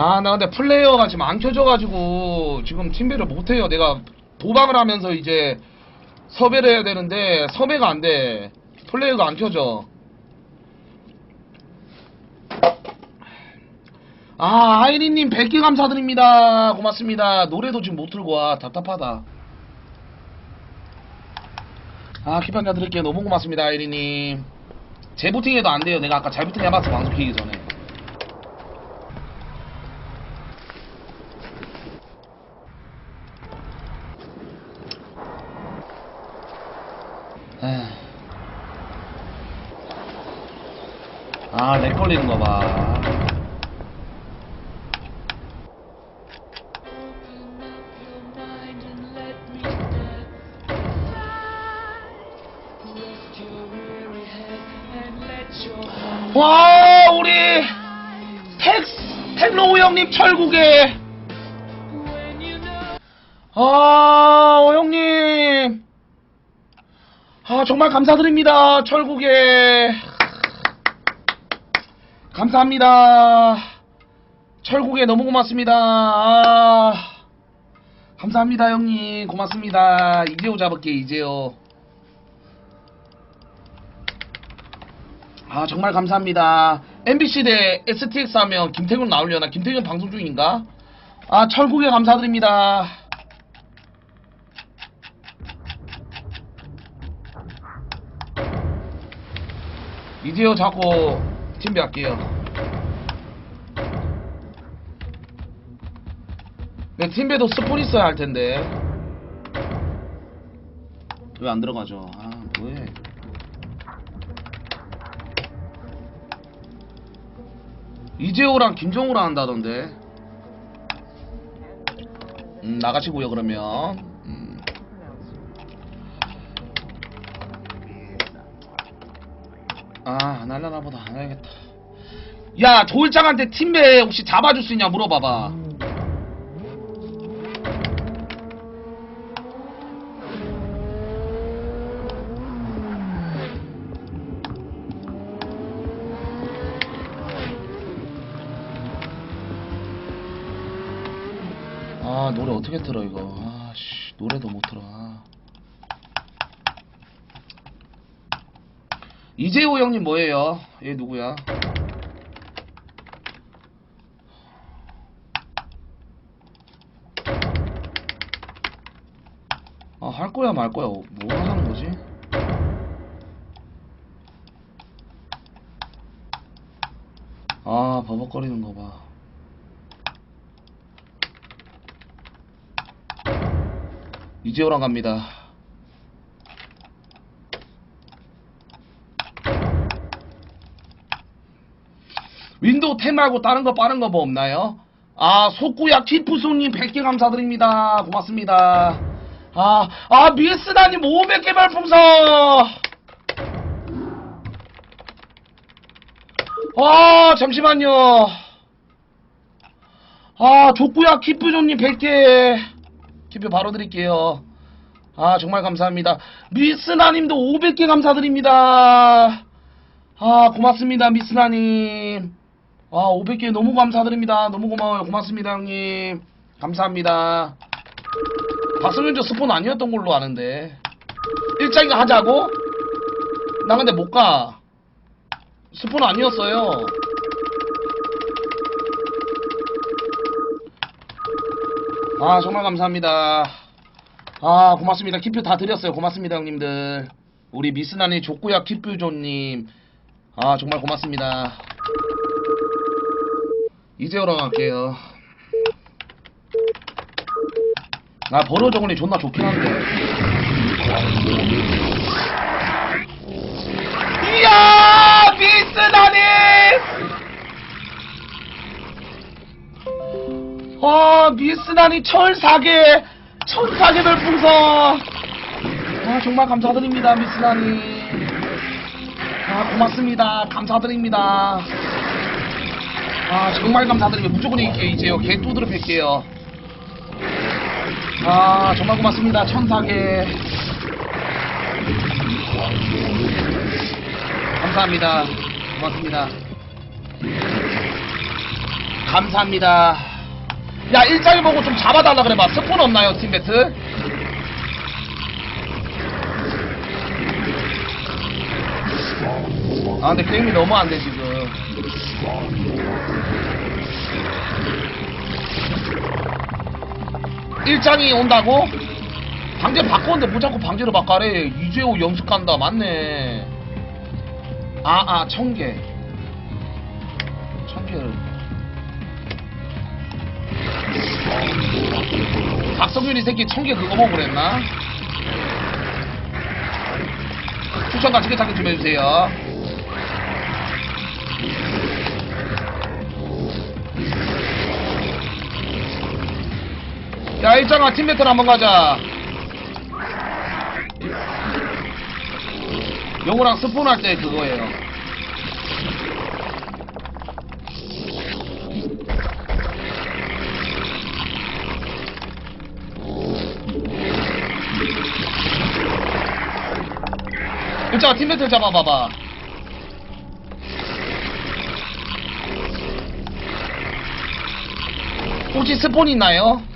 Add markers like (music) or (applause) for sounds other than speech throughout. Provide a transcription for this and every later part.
아, 나 근데 플레이어가 지금 안 켜져가지고 지금 팀배를 못해요. 내가 도박을 하면서 이제 섭외를 해야 되는데 섭외가 안 돼. 플레이어가 안 켜져. 아, 아이리님 100개 감사드립니다. 고맙습니다. 노래도 지금 못 틀고 와. 답답하다. 아, 키판자 드릴게요. 너무 고맙습니다, 아이리님. 재부팅해도 안 돼요. 내가 아까 재부팅 해봤어, 방송 키기 전에. 에휴. 아, 렉 걸리는 거 봐. 와, 우리 텍스, 텍노우 형님 철국에. 아, 어, 형님. 아, 정말 감사드립니다. 철국에. 감사합니다. 철국에 너무 고맙습니다. 아, 감사합니다, 형님. 고맙습니다. 이재호 잡을게, 이재호. 아, 정말 감사합니다. MBC 대 STX 하면 김태균 나오려나? 김태균 방송 중인가? 아, 철국에 감사드립니다. 이제요 자꾸 팀비 할게요. 내 팀배도 스폰 있어야 할 텐데. 왜 안 들어가죠? 아, 뭐해. 이재호랑 김정우랑 한다던데. 음, 나가시고요, 그러면. 아, 날라나 보다 안 해야겠다. 야, 조일장한테 팀배 혹시 잡아줄 수 있냐 물어봐봐. 아, 노래 어떻게 틀어, 이거. 아, 씨, 노래도 못 틀어. 이재호 형님 뭐예요? 얘 누구야? 아, 할 거야 말 거야. 뭐 하는 거지? 아, 버벅거리는 거 봐. 이재호랑 갑니다. 10 말고 다른 거 빠른 거 뭐 없나요? 아, 속구약 티푸손님 100개 감사드립니다. 고맙습니다. 아, 아, 미스다님 500개 별풍선! 아, 잠시만요. 아, 족구약 키프존님 100개. 키프 바로 드릴게요. 아, 정말 감사합니다. 미스나님도 500개 감사드립니다. 아, 고맙습니다, 미스나님. 아, 500개 너무 감사드립니다. 너무 고마워요. 고맙습니다, 형님. 감사합니다. 박성현 저 스폰 아니었던 걸로 아는데. 일장이가 하자고? 나 근데 못 가. 스폰 아니었어요. 아, 정말 감사합니다. 아, 고맙습니다. 키표 다 드렸어요. 고맙습니다, 형님들. 우리 미스나니 족구야 키표조님. 아, 정말 고맙습니다. 이제오러 갈게요. 아, 번호 정원이 존나 좋긴 한데. 이야! 미스나니! 아, 미스나니 철사계! 천사계 별풍선! 아, 정말 감사드립니다, 미스나니. 아, 고맙습니다. 감사드립니다. 아 정말 감사드립니다 무조건 이길게요 이제요 개 두드려 팰게요 아 정말 고맙습니다 천사계 감사합니다 고맙습니다 감사합니다. 야, 일장이 보고 좀 잡아달라 그래 봐. 스폰 없나요, 팀배트? 아, 근데 게임이 너무 안 돼, 지금. 일장이 온다고? 방제 바꿨는데 뭐 자꾸 방제로 바꿔래. 이재호 염색한다. 맞네. 아, 아, 청개. 청개를. 박성윤이 새끼 청개 그거 그랬나? 추천과 지게타기 좀 해주세요. 일장아, 팀 배틀 한번 가자. 영우랑 스폰 할 때 그거예요. 일장아, 팀 배틀 잡아봐봐. 혹시 스폰 있나요?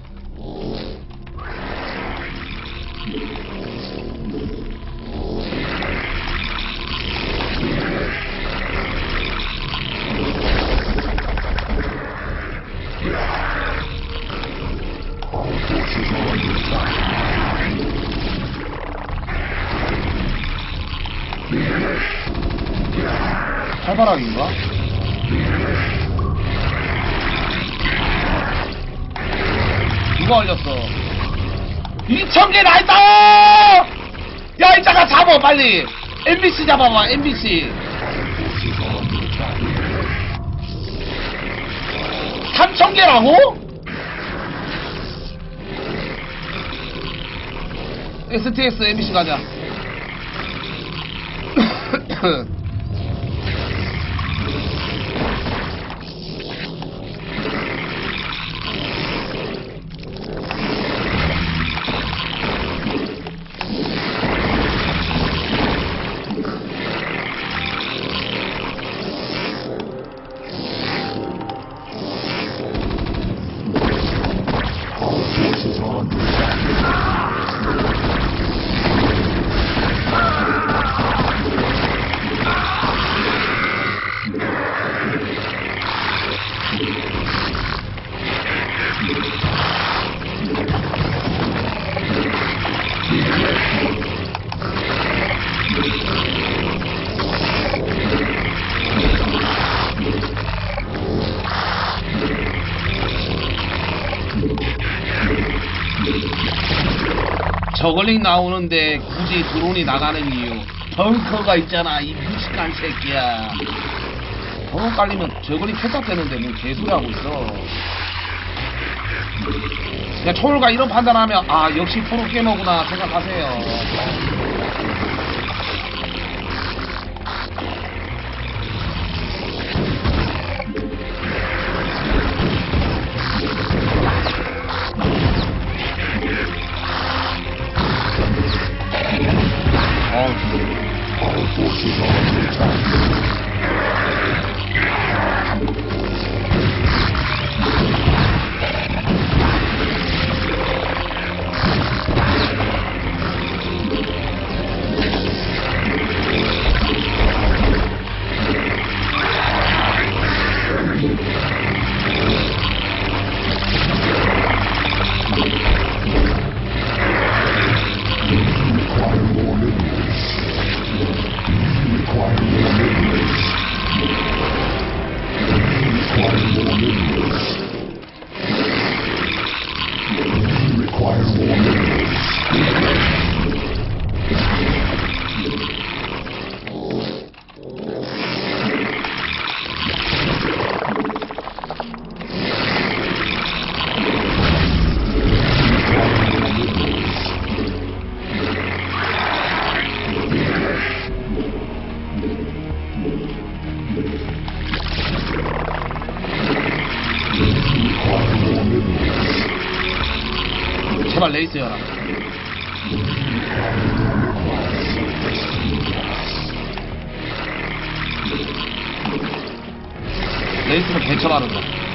칼바람인가? 누가 올렸어? 2,000개 나있다! 야, 이자가 잡아, 빨리! MBC 잡아봐, MBC. 3,000개라고? STS MBC 가자. (coughs) (coughs) 저글링 나오는데 굳이 드론이 나가는 이유. 벙커가 있잖아 이 무식한 새끼야. 벙커 깔리면 저글링 폐탑되는데 뭐 개소리 하고 있어. 그냥 초월가 이런 판단하면 아 역시 프로게이머구나 생각하세요 레이스는 개처바른다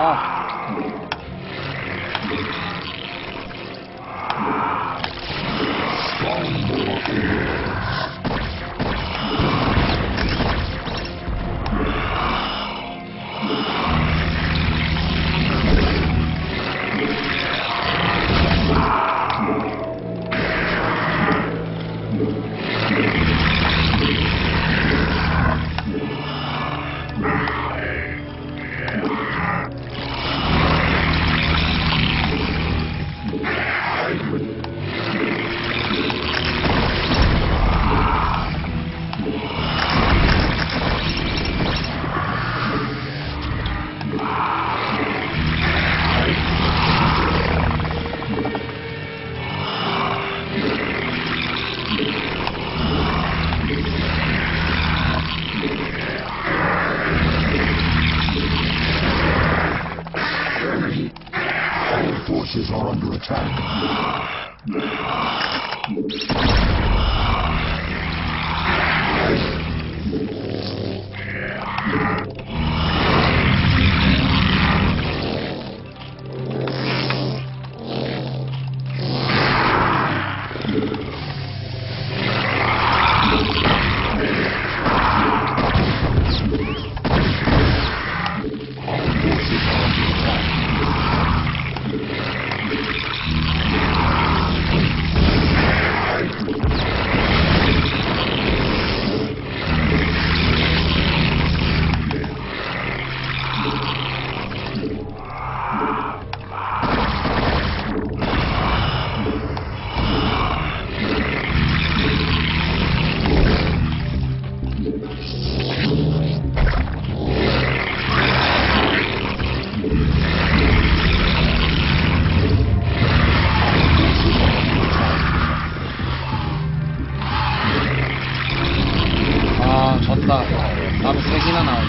아. Thank you. 나도 세 개나 나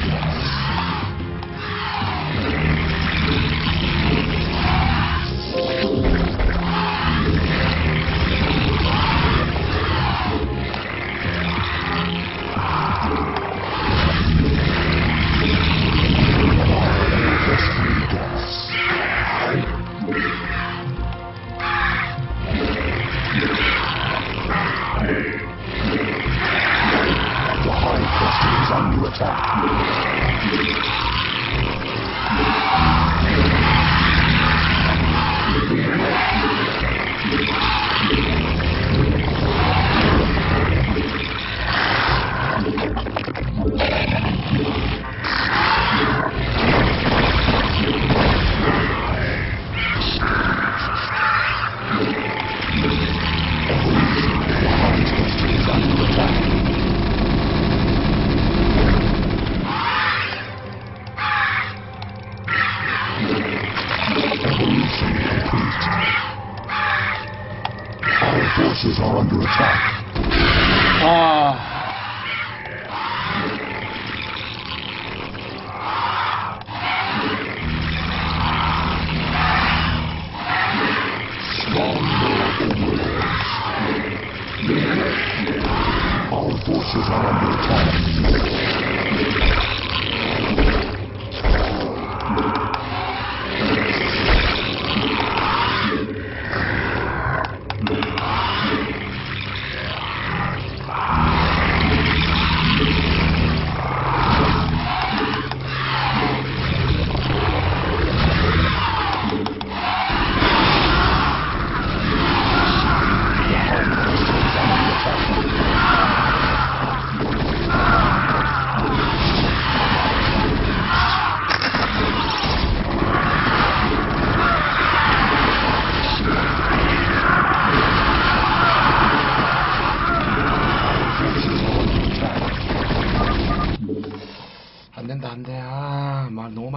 forces are under attack. Ah. Uh. Our forces are under attack.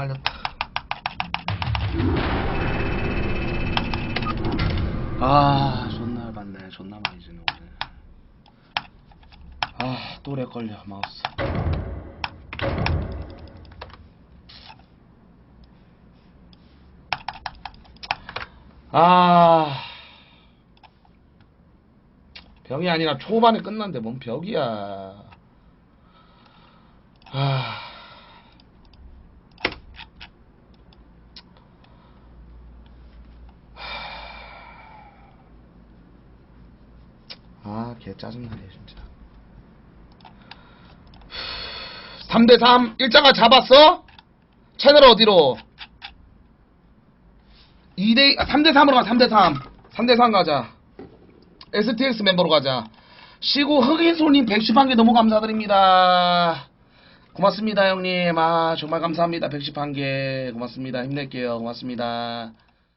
말렸다. 아, 존나 봤네. 존나 많이 지네, 오늘. 아, 또래 걸려, 마우스. 아. 벽이 아니라 초반에 끝났는데 뭔 벽이야. 아. 아, 개 짜증나네, 진짜. 3대3, 일장아 잡았어? 채널 어디로? 2대, 아, 3대3으로 가, 3대3. 3대3 가자. STX 멤버로 가자. 시고 흑인손님 110한 개 너무 감사드립니다. 고맙습니다, 형님. 아, 정말 감사합니다. 110한 개. 고맙습니다. 힘낼게요. 고맙습니다.